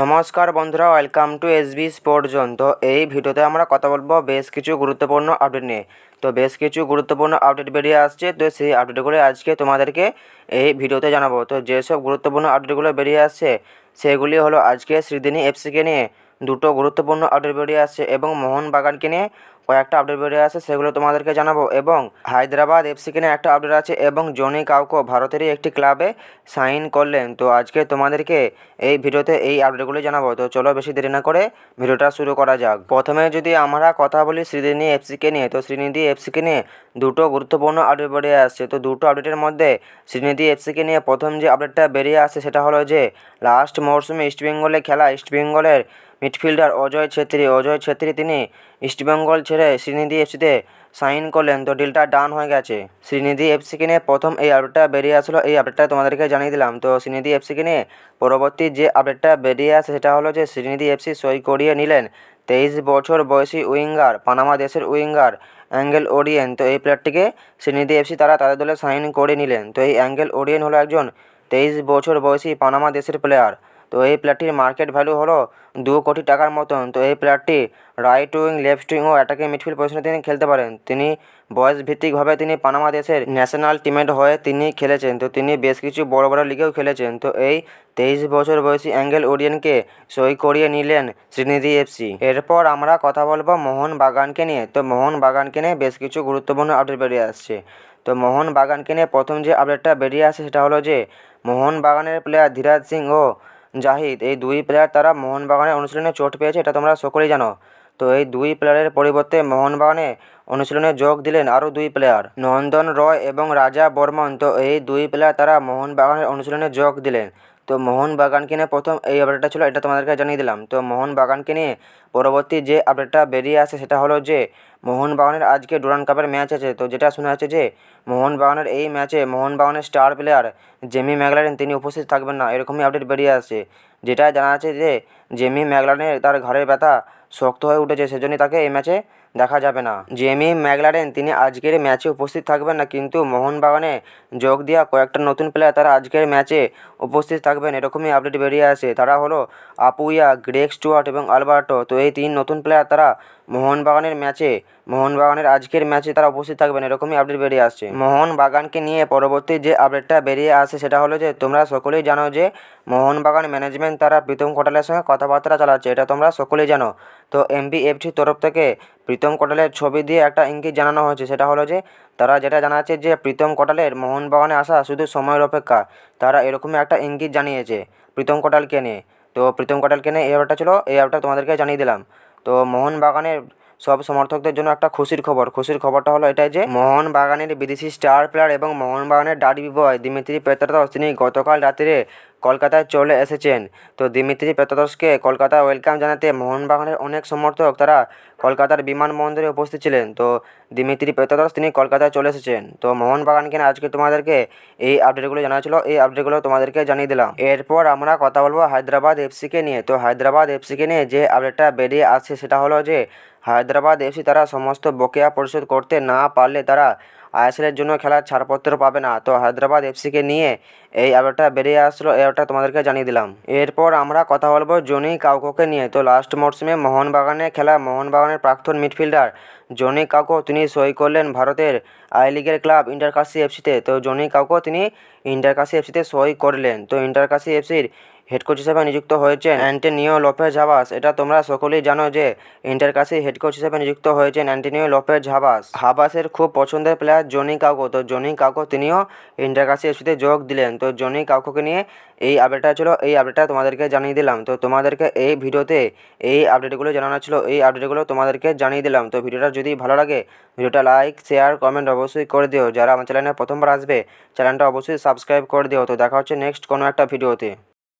নমস্কার বন্ধুরা welcome to S B sport zone তো এই ভিডিওতে আমরা কথা বলব বেশ কিছু গুরুত্বপূর্ণ আপডেট নিয়ে। তো বেশ কিছু গুরুত্বপূর্ণ আপডেট বেরিয়ে আসছে, তো সেই আপডেটগুলো আজকে তোমাদেরকে এই ভিডিওতে জানাব। তো যেসব গুরুত্বপূর্ণ আপডেটগুলো বেরিয়ে আসছে, সেগুলি হলো আজকে শ্রীদিনী এফসিকে নিয়ে দুটো গুরুত্বপূর্ণ আপডেট বেরিয়ে আসছে এবং মোহনবাগানকে নিয়ে কয়েকটা আপডেট বেরিয়ে আছে সেগুলো তোমাদেরকে জানাব। এবং হায়দ্রাবাদ এফসিকে নিয়ে একটা আপডেট আছে, এবং জনি কাউকো ভারতেরই একটি ক্লাবে সাইন করলেন। তো আজকে তোমাদেরকে এই ভিডিওতে এই আপডেটগুলো জানাব। তো চলো বেশি দেরি না করে ভিডিওটা শুরু করা যাক। প্রথমে যদি আমরা কথা বলি শ্রীনিধি এফসিকে নিয়ে, তো শ্রীনিধি এফসিকে নিয়ে দুটো গুরুত্বপূর্ণ আপডেট বেরিয়ে আসছে। তো দুটো আপডেটের মধ্যে শ্রীনিধি এফসিকে নিয়ে প্রথম যে আপডেটটা বেরিয়ে আসছে সেটা হলো যে লাস্ট মরশুমে ইস্টবেঙ্গলে খেলা ইস্টবেঙ্গলের মিডফিল্ডার অজয় ছেত্রী। অজয় ছেত্রী তিনি ইস্টবেঙ্গল ছেড়ে শ্রীনিধি এফসিতে সাইন করলেন, তো ডিলটা ডান হয়ে গেছে। শ্রীনিধি এফসিকে নিয়ে প্রথম এই আপডেটটা বেরিয়ে আসলো। এই আপডেটটা তোমাদেরকে জানিয়ে দিলাম। তো শ্রীনিধি এফসিকে নিয়ে পরবর্তী যে আপডেটটা বেরিয়ে আসে, সেটা হলো যে শ্রীনিধি এফসি সই করিয়ে নিলেন তেইশ বছর বয়সী উইঙ্গার, পানামা দেশের উইঙ্গার, অ্যাঙ্গেল ওরিয়েন। তো এই প্লেয়ারটিকে শ্রীনিধি এফসি তারা তাদের দলে সাইন করে নিলেন। তো এই অ্যাঙ্গেল ওরিয়েন হলো একজন তেইশ বছর বয়সী পানামা দেশের প্লেয়ার তো এই প্লেয়ারটির মার্কেট ভ্যালু হলো দু কোটি টাকার মতন। তো এই প্লেয়ারটি রাইট উইং লেফট উইং ও অ্যাটাকিং মিডফিল্ড পজিশনে তিনি খেলতে পারেন। তিনি বয়স ভিত্তিকভাবে তিনি পানামা দেশের ন্যাশনাল টিমের হয়ে তিনি খেলেছেন। তো তিনি বেশ কিছু বড় বড় লিগেও খেলেছেন। তো এই তেইশ বছর বয়সী অ্যাঙ্গেল ওরিয়েনকে সই করিয়ে নিলেন শ্রীনিধি এফসি এরপর আমরা কথা বলব মোহন বাগানকে নিয়ে। তো মোহন বাগানকে নিয়ে বেশ কিছু গুরুত্বপূর্ণ আপডেট বেরিয়ে আসছে। তো মোহন বাগানকে নিয়ে প্রথম যে আপডেটটা বেরিয়ে আসে সেটা হলো যে, মোহন বাগানের প্লেয়ার ধীরাজ সিং ও জাহিদ, এই দুই প্লেয়ার তারা মোহনবাগানের অনুশীলনে চোট পেয়েছে, এটা তোমরা সকলেই জানো। তো এই দুই প্লেয়ারের পরিবর্তে মোহনবাগানে অনুশীলনে যোগ দিলেন আরও দুই প্লেয়ার নন্দন রয় এবং রাজা বর্মন। তো এই দুই প্লেয়ার তারা মোহনবাগানের অনুশীলনে যোগ দিলেন। তো মোহনবাগানকে নিয়ে প্রথম এই আপডেটটা ছিল, এটা তোমাদেরকে জানিয়ে দিলাম। তো মোহনবাগানকে নিয়ে পরবর্তী যে আপডেটটা বেরিয়ে আসে, সেটা হলো যে মোহনবাগানের আজকে ডুরান কাপের ম্যাচ আছে। তো যেটা শোনা যাচ্ছে যে মোহনবাগানের এই ম্যাচে মোহনবাগানের স্টার প্লেয়ার জেমি ম্যাগলারেন তিনি উপস্থিত থাকবেন না, এরকমই আপডেট বেরিয়ে আসছে। যেটা জানা আছে যে জেমি ম্যাগলারেনের তার ঘাড়ের ব্যথা শক্ত হয়ে উঠেছে, সেজন্যই তাকে এই ম্যাচে দেখা যাবে না। জেমি ম্যাগলারেন তিনি আজকের ম্যাচে উপস্থিত থাকবেন না, কিন্তু মোহনবাগানে যোগ দেওয়া কয়েকটা নতুন প্লেয়ার তারা আজকের ম্যাচে উপস্থিত থাকবেন, এরকমই আপডেট বেরিয়ে আসে। তারা হলো আপুইয়া গ্রেক স্টুয়ার্ট এবং আলবার্টো। তো এই তিন নতুন প্লেয়ার তারা মোহনবাগানের ম্যাচে, মোহনবাগানের আজকের ম্যাচে তারা উপস্থিত থাকবেন এরকমই আপডেট বেরিয়ে আসছে। মোহনবাগানকে নিয়ে পরবর্তী যে আপডেটটা বেরিয়ে আসে সেটা হলো যে, তোমরা সকলেই জানো যে, মোহনবাগান ম্যানেজমেন্ট তারা প্রীতম কোটালের সঙ্গে কথাবার্তা চালাচ্ছে, এটা তোমরা সকলেই জানো। তো এমবিএফটির তরফ থেকে প্রীতম কোটালের ছবি দিয়ে একটা ইঙ্গিত জানানো হয়েছে, সেটা হলো যে, তারা যেটা জানাচ্ছে যে, প্রীতম কোটালের মোহনবাগানে আসা শুধু সময়ের অপেক্ষা, তারা এরকমই একটা ইঙ্গিত জানিয়েছে প্রীতম কোটালকে নিয়ে। তো প্রীতম কোটালকে নিয়ে এই আপডেটটা ছিল, এই আপডেটটা তোমাদেরকে জানিয়ে দিলাম। তো মোহনবাগানের সব সমর্থকদের জন্য একটা খুশির খবর। খুশির খবরটা হলো এটাই যে মোহনবাগানের বিদেশি স্টার প্লেয়ার এবং মোহনবাগানের ডার্বি বয় দিমিত্রি পেত্রাদস, তিনি গতকাল রাত্রে কলকাতায় চলে এসেছেন। তো দিমিত্রি পেত্রাদসকে কলকাতায় ওয়েলকাম জানাতে মোহনবাগানের অনেক সমর্থক তারা কলকাতার বিমানবন্দরে উপস্থিত ছিলেন। তো দিমিত্রি পেত্রাদস, তিনি কলকাতায় চলে এসেছেন। তো মোহনবাগানকে আজকে তোমাদেরকে এই আপডেটগুলো জানা ছিল। এই আপডেটগুলো তোমাদেরকে জানিয়ে দিলাম। এরপর আমরা কথা বলব হায়দ্রাবাদ এফসিকে নিয়ে। তো হায়দ্রাবাদ এফসিকে নিয়ে যে আপডেটটা বেরিয়ে আসছে, সেটা হলো যে হায়দ্রাবাদ এফসি তারা সমস্ত বকেয়া পরিশোধ করতে না পারলে তারা আইএসএলের জন্য খেলার ছাড়পত্র পাবে না। তো হায়দ্রাবাদ এফসিকে নিয়ে এই আপডেটটা বেরিয়ে আসলো আপডেটটা তোমাদেরকে জানিয়ে দিলাম। এরপর আমরা কথা বলব জনি কাউকোকে নিয়ে। তো লাস্ট মরশুমে মোহনবাগানে খেলা, মোহনবাগানের প্রাক্তন মিডফিল্ডার জনি কাউকো তিনি সই করলেন ভারতের আই লিগের ক্লাব ইন্টারকাশি এফসিতে। তো জনি কাউকো তিনি ইন্টারকাশি এফসিতে সই করলেন। তো ইন্টারকাশি এফসির হেড কোচ হিসেবে নিযুক্ত হয়েছেন অ্যান্টনিও লোপেজ হাবাস এটা তোমরা সকলেই জানো যে ইন্টারকাশি হেড কোচ হিসেবে নিযুক্ত হয়েছেন অ্যান্টনিও লোপেজ হাবাস হাবাসের খুব পছন্দের প্লেয়ার জনি কাউকো। তো জনি কাউকো তিনিও ইন্টারকাশি এফসিতে যোগ দিলেন। তো জনি কাউকোকে নিয়ে এই আপডেটটা ছিল, এই আপডেটটা তোমাদেরকে জানিয়ে দিলাম। তো তোমাদেরকে এই ভিডিওতে এই আপডেটগুলো জানানো ছিল, এই আপডেটগুলো তোমাদেরকে জানিয়ে দিলাম। তো ভিডিওটা যদি ভালো লাগে, ভিডিওটা লাইক শেয়ার কমেন্ট অবশ্যই করে দিও। যারা আমার চ্যানেলে প্রথমবার আসবে চ্যানেলটা অবশ্যই সাবস্ক্রাইব করে দিও। তো দেখা হচ্ছে নেক্সট কোনো একটা ভিডিওতে।